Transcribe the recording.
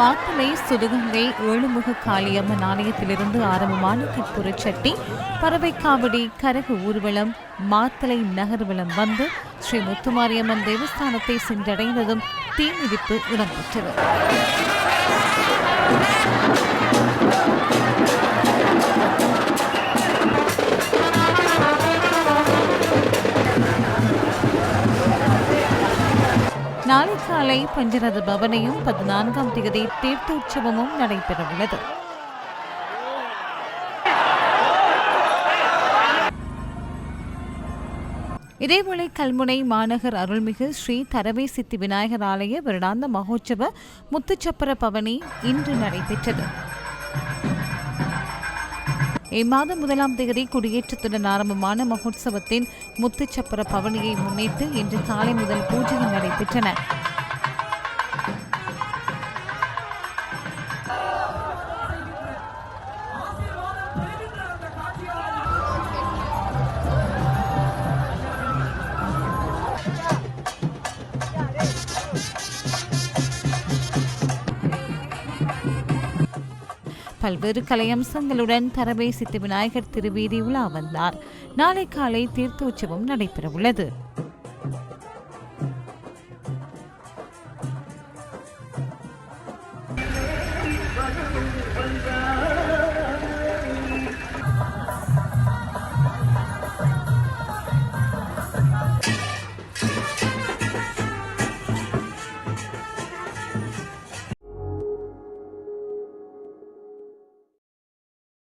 மாத்தளை சுதுகங்கை ஏழுமுக காளியம்மன் ஆலயத்திலிருந்து ஆரம்பமான கற்பூரச் சட்டி பறவைக்காவடி கரக ஊர்வலம் மாத்தளை நகர்வலம் வந்து ஸ்ரீ முத்துமாரியம்மன் தேவஸ்தானத்தை சென்றடைந்ததும் தீ மிதிப்பு இடம்பெற்றது. நாளை காலை பஞ்சரத பவனையும் பதினான்காம் தேதி தீர்த்தோற்சவமும் நடைபெறவுள்ளது. இதேவேளை கல்முனை மாநகர் அருள்மிகு ஸ்ரீ தரவை சித்தி விநாயகர் ஆலய வருடாந்த மகோற்சவ முத்துச்சப்பர பவனி இன்று நடைபெற்றது. இம்மாதம் முதலாம் தேதி குடியேற்றத்துடன் ஆரம்பமான மகோத்சவத்தின் முத்துச்சப்பர பவனியை முன்னிட்டு இன்று காலை முதல் பூஜைகள் நடைபெற்றன. பல்வேறு கலையம்சங்களுடன் தரவை சித்தி விநாயகர் திருவீதி உலா வந்தார். நாளை காலை தீர்த்தோற்சவம் நடைபெறவுள்ளது.